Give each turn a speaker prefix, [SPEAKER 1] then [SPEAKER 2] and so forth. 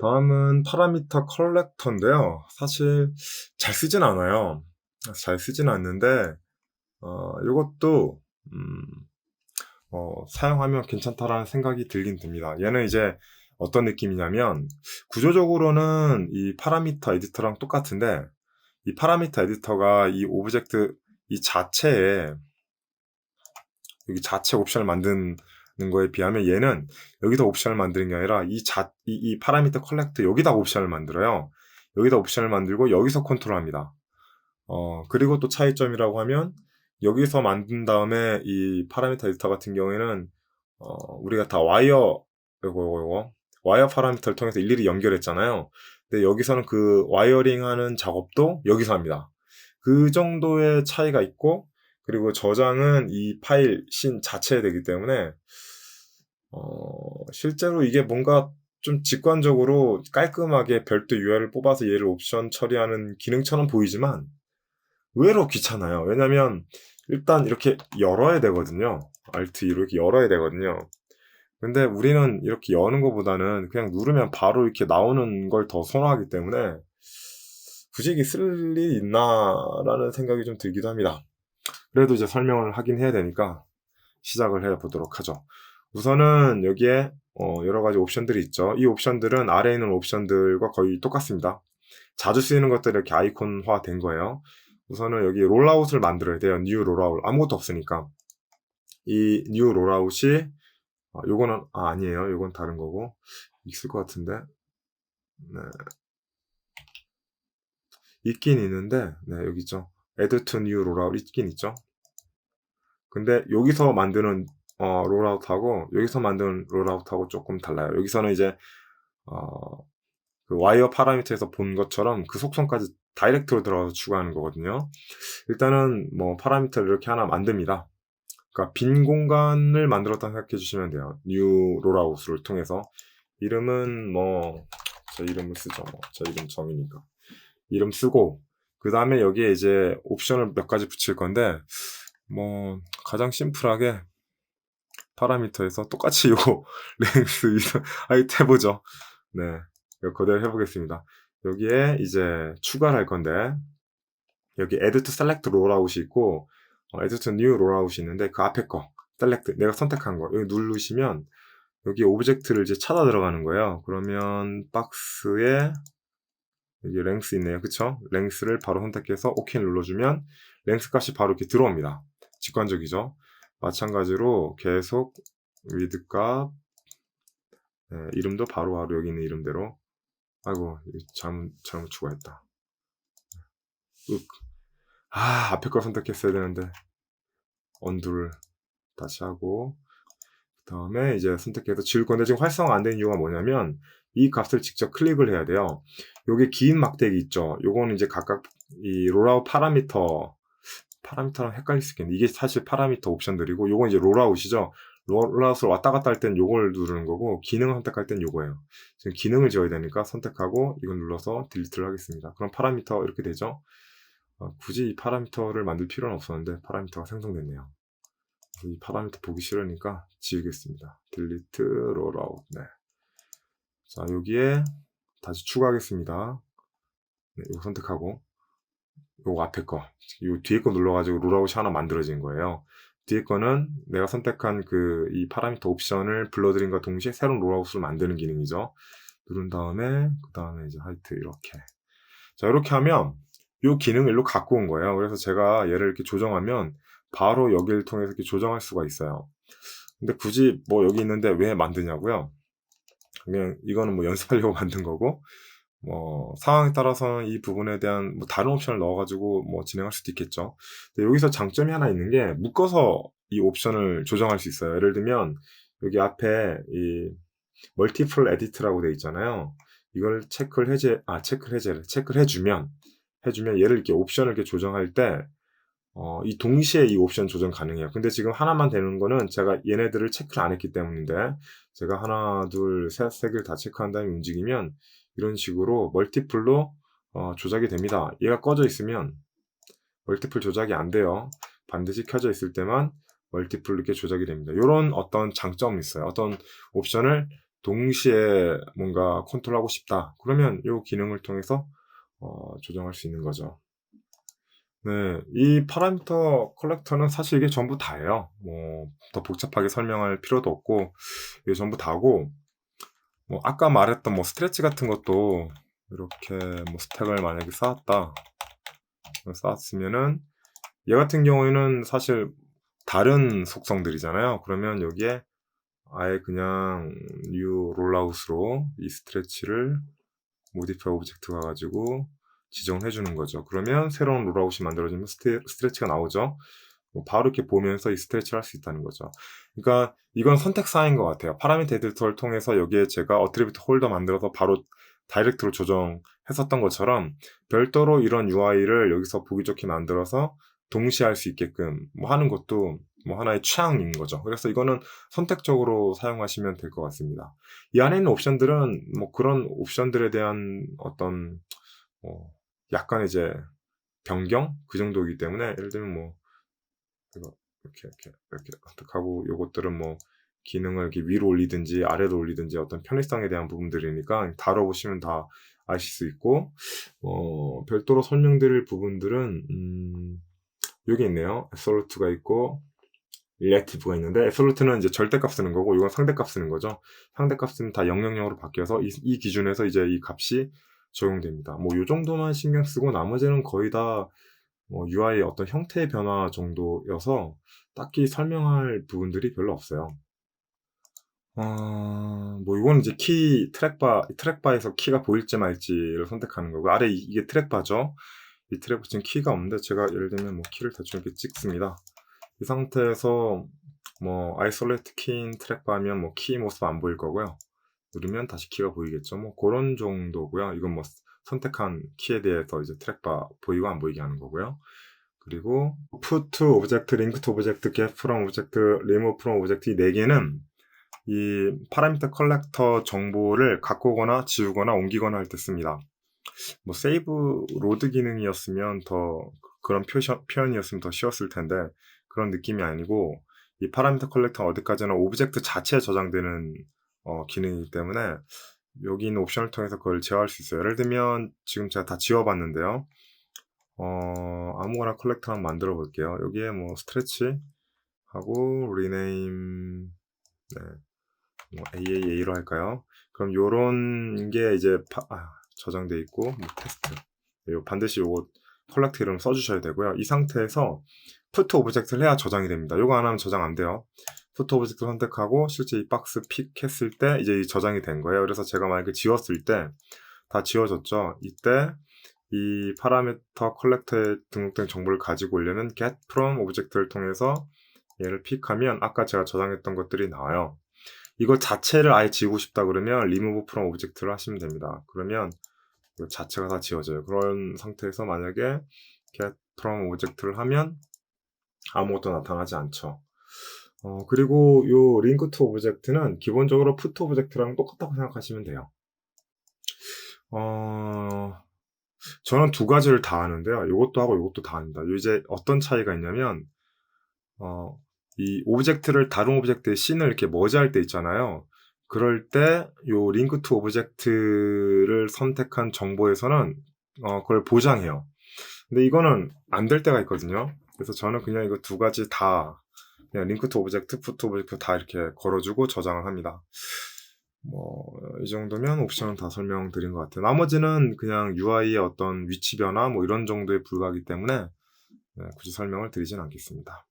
[SPEAKER 1] 다음은 파라미터 컬렉터인데요. 사실 잘 쓰진 않아요. 잘 쓰진 않는데 어, 이것도 음, 어, 사용하면 괜찮다라는 생각이 들긴 듭니다. 얘는 이제 어떤 느낌이냐면 구조적으로는 이 파라미터 에디터랑 똑같은데 이 파라미터 에디터가 이 오브젝트 이 자체에 여기 자체 옵션을 만드는 거에 비하면 얘는 여기다 옵션을 만드는 게 아니라 이 자, 이, 이 파라미터 컬렉트 여기다 옵션을 만들어요. 여기다 옵션을 만들고 여기서 컨트롤 합니다. 어, 그리고 또 차이점이라고 하면 여기서 만든 다음에 이 파라미터 에디터 같은 경우에는 어, 우리가 다 와이어 이거 이거 와이어 파라미터를 통해서 일일이 연결했잖아요. 근데 여기서는 그 와이어링 하는 작업도 여기서 합니다. 그 정도의 차이가 있고 그리고 저장은 이 파일 신 자체에 되기 때문에 어, 실제로 이게 뭔가 좀 직관적으로 깔끔하게 별도 UR을 뽑아서 얘를 옵션 처리하는 기능처럼 보이지만 의외로 귀찮아요. 왜냐면 일단 이렇게 열어야 되거든요. Alt 2로 이렇게 열어야 되거든요. 근데 우리는 이렇게 여는 것보다는 그냥 누르면 바로 이렇게 나오는 걸 더 선호하기 때문에 굳이 이게 쓸 일이 있나라는 생각이 좀 들기도 합니다. 그래도 이제 설명을 하긴 해야 되니까 시작을 해 보도록 하죠. 우선은 여기에 어 여러 가지 옵션들이 있죠. 이 옵션들은 아래에 있는 옵션들과 거의 똑같습니다. 자주 쓰이는 것들 이렇게 아이콘화 된 거예요. 우선은 여기 롤아웃을 만들어야 돼요. 뉴 롤아웃. 아무것도 없으니까. 이 뉴 롤아웃이 아, 요거는 아, 아니에요. 요건 다른 거고 있을 것 같은데. 네. 있긴 있는데 네, 여기 있죠. add to new rollout 있긴 있죠. 근데 여기서 만드는 어, 롤아웃하고 여기서 만드는 롤아웃하고 조금 달라요. 여기서는 이제 어, 그 와이어 파라미터에서 본 것처럼 그 속성까지 다이렉트로 들어가서 추가하는 거거든요. 일단은 뭐 파라미터를 이렇게 하나 만듭니다. 그러니까 빈 공간을 만들었다 생각해 주시면 돼요. new rollout을 통해서 이름은 뭐저 이름을 쓰죠. 뭐저 이름 정이니까 이름 쓰고 그 다음에 여기에 이제 옵션을 몇 가지 붙일 건데 뭐 가장 심플하게 파라미터에서 똑같이 이거 랭스 아이트 해보죠. 네, 그대로 해보겠습니다. 여기에 이제 추가를 할 건데 여기 add to select rollout이 있고 어, add to new rollout이 있는데 그 앞에 거 select 내가 선택한 거 여기 누르시면 여기 오브젝트를 이제 찾아 들어가는 거예요. 그러면 박스에 여기 랭스 있네요. 그쵸? 랭스를 바로 선택해서 OK 눌러주면 랭스 값이 바로 이렇게 들어옵니다. 직관적이죠? 마찬가지로 계속 위드 값 네, 이름도 바로바로 바로 여기 있는 이름대로 아이고 잘못 잘못 추가했다. 윽. 아 앞에 거 선택했어야 되는데 언두를 다시 하고 그 다음에 이제 선택해서 지울 건데 지금 활성화 안 된 이유가 뭐냐면 이 값을 직접 클릭을 해야 돼요. 요게 긴 막대기 있죠. 요거는 이제 각각 이 롤아웃 파라미터 파라미터랑 헷갈릴 수 있겠는데 이게 사실 파라미터 옵션들이고 요건 이제 롤아웃이죠. 롤아웃을 왔다 갔다 할 땐 요걸 누르는 거고 기능을 선택할 땐 요거예요. 지금 기능을 지어야 되니까 선택하고 이걸 눌러서 딜리트를 하겠습니다. 그럼 파라미터 이렇게 되죠. 어, 굳이 이 파라미터를 만들 필요는 없었는데 파라미터가 생성됐네요. 이 파라미터 보기 싫으니까 지우겠습니다. 딜리트 롤아웃. 네. 자 여기에 다시 추가하겠습니다. 네, 이거 선택하고 요 앞에 거, 요 뒤에 거 눌러가지고 롤아웃이 하나 만들어진 거예요. 뒤에 거는 내가 선택한 그 이 파라미터 옵션을 불러들인과 동시에 새로운 롤아웃을 만드는 기능이죠. 누른 다음에 그 다음에 이제 하이트 이렇게 자 이렇게 하면 요 기능을 일로 갖고 온 거예요. 그래서 제가 얘를 이렇게 조정하면 바로 여기를 통해서 이렇게 조정할 수가 있어요. 근데 굳이 뭐 여기 있는데 왜 만드냐고요? 그냥 이거는 뭐 연습하려고 만든 거고 뭐 상황에 따라서 이 부분에 대한 뭐 다른 옵션을 넣어가지고 뭐 진행할 수도 있겠죠. 근데 여기서 장점이 하나 있는 게 묶어서 이 옵션을 조정할 수 있어요. 예를 들면 여기 앞에 이 멀티플 에디트라고 돼 있잖아요. 이걸 체크를 해제 아 체크를 해제를 체크를 해주면 해주면 얘를 이렇게 옵션을 이렇게 조정할 때 어, 이 동시에 이 옵션 조정 가능해요. 근데 지금 하나만 되는 거는 제가 얘네들을 체크를 안 했기 때문인데 제가 하나, 둘, 셋, 세 개를 다 체크한 다음에 움직이면 이런 식으로 멀티플로 어, 조작이 됩니다. 얘가 꺼져 있으면 멀티플 조작이 안 돼요. 반드시 켜져 있을 때만 멀티플 이렇게 조작이 됩니다. 이런 어떤 장점이 있어요. 어떤 옵션을 동시에 뭔가 컨트롤하고 싶다. 그러면 이 기능을 통해서 어, 조정할 수 있는 거죠. 네, 이 파라미터 컬렉터는 사실 이게 전부 다예요. 뭐 더 복잡하게 설명할 필요도 없고 이게 전부 다고 뭐 아까 말했던 뭐 스트레치 같은 것도 이렇게 뭐 스택을 만약에 쌓았다 쌓았으면은 얘 같은 경우에는 사실 다른 속성들이잖아요. 그러면 여기에 아예 그냥 new rollout으로 이 스트레치를 modify 오브젝트 가가지고 지정을 해주는 거죠. 그러면 새로운 롤아웃이 만들어지면 스트, 스트레치가 나오죠. 뭐 바로 이렇게 보면서 이 스트레치를 할 수 있다는 거죠. 그러니까 이건 선택 사인 것 같아요. 파라미터 에디터를 통해서 여기에 제가 어트리뷰트 홀더 만들어서 바로 다이렉트로 조정했었던 것처럼 별도로 이런 UI를 여기서 보기 좋게 만들어서 동시에 할 수 있게끔 뭐 하는 것도 뭐 하나의 취향인 거죠. 그래서 이거는 선택적으로 사용하시면 될 것 같습니다. 이 안에 있는 옵션들은 뭐 그런 옵션들에 대한 어떤 뭐 약간 이제 변경 그 정도이기 때문에 예를 들면 뭐 이거 이렇게 이렇게 이렇게 어떡하고 요것들은 뭐 기능을 이렇게 위로 올리든지 아래로 올리든지 어떤 편의성에 대한 부분들이니까 다뤄보시면 다 아실 수 있고 어, 별도로 설명드릴 부분들은 음, 여기 있네요. absolute가 있고 relative가 있는데 absolute는 이제 절대값 쓰는 거고 이건 상대값 쓰는 거죠. 상대값은 다 000으로 바뀌어서 이, 이 기준에서 이제 이 값이 적용됩니다. 뭐이 정도만 신경 쓰고 나머지는 거의 다 뭐 UI의 어떤 형태의 변화 정도여서 딱히 설명할 부분들이 별로 없어요. 어, 뭐 이거는 이제 키 트랙바 트랙바에서 키가 보일지 말지를 선택하는 거고 아래 이- 이게 트랙바죠. 이 트랙바 지금 키가 없는데 제가 예를 들면 뭐 키를 대충 이렇게 찍습니다. 이 상태에서 뭐 아이솔레이트 키인 트랙바면 뭐 키 모습 안 보일 거고요. 누르면 다시 키가 보이겠죠. 뭐 그런 정도고요. 이건 뭐 선택한 키에 대해서 이제 트랙바 보이고 안 보이게 하는 거고요. 그리고 put object, link to object, get from object, remove from object 이네 개는 이 파라미터 컬렉터 정보를 오거나 지우거나 옮기거나 할 때 씁니다. 뭐 세이브 로드 기능이었으면 더 그런 표현, 표현이었으면 더 쉬웠을 텐데 그런 느낌이 아니고 이 파라미터 컬렉터 어디까지나 오브젝트 자체에 저장되는 어, 기능이기 때문에 여기 있는 옵션을 통해서 그걸 제어할 수 있어요. 예를 들면 지금 제가 다 지워봤는데요. 어, 아무거나 컬렉터 한번 만들어 볼게요. 여기에 뭐 스트레치 하고 리네임 네. 뭐 AAA로 할까요? 그럼 요런 게 이제 파, 아, 저장돼 있고 뭐 테스트 요 반드시 요거 컬렉트 이름 써주셔야 되고요. 이 상태에서 푸트 오브젝트를 해야 저장이 됩니다. 요거 안 하면 저장 안 돼요. 푸트 오브젝트 선택하고 실제 이 박스 픽 했을 때 이제 저장이 된 거예요. 그래서 제가 만약에 지웠을 때 다 지워졌죠. 이때 이 파라미터 컬렉터에 등록된 정보를 가지고 오려면 get from 오브젝트를 통해서 얘를 픽하면 아까 제가 저장했던 것들이 나와요. 이거 자체를 아예 지우고 싶다 그러면 remove from 오브젝트를 하시면 됩니다. 그러면 이거 자체가 다 지워져요. 그런 상태에서 만약에 get from 오브젝트를 하면 아무것도 나타나지 않죠. 어, 그리고 요 link to 오브젝트는 기본적으로 put 오브젝트랑 똑같다고 생각하시면 돼요. 어, 저는 두 가지를 다 하는데요. 이것도 하고 이것도 다 합니다. 이제 어떤 차이가 있냐면, 어, 이 오브젝트를 다른 오브젝트의 씬을 이렇게 머지할 때 있잖아요. 그럴 때 요 링크 투 오브젝트를 선택한 정보에서는 어, 그걸 보장해요. 근데 이거는 안 될 때가 있거든요. 그래서 저는 그냥 이거 두 가지 다 그냥 링크 투 오브젝트, 푸트 오브젝트 다 이렇게 걸어주고 저장을 합니다. 뭐, 이 정도면 옵션은 다 설명드린 것 같아요. 나머지는 그냥 UI의 어떤 위치 변화 뭐 이런 정도에 불과하기 때문에 네, 굳이 설명을 드리진 않겠습니다.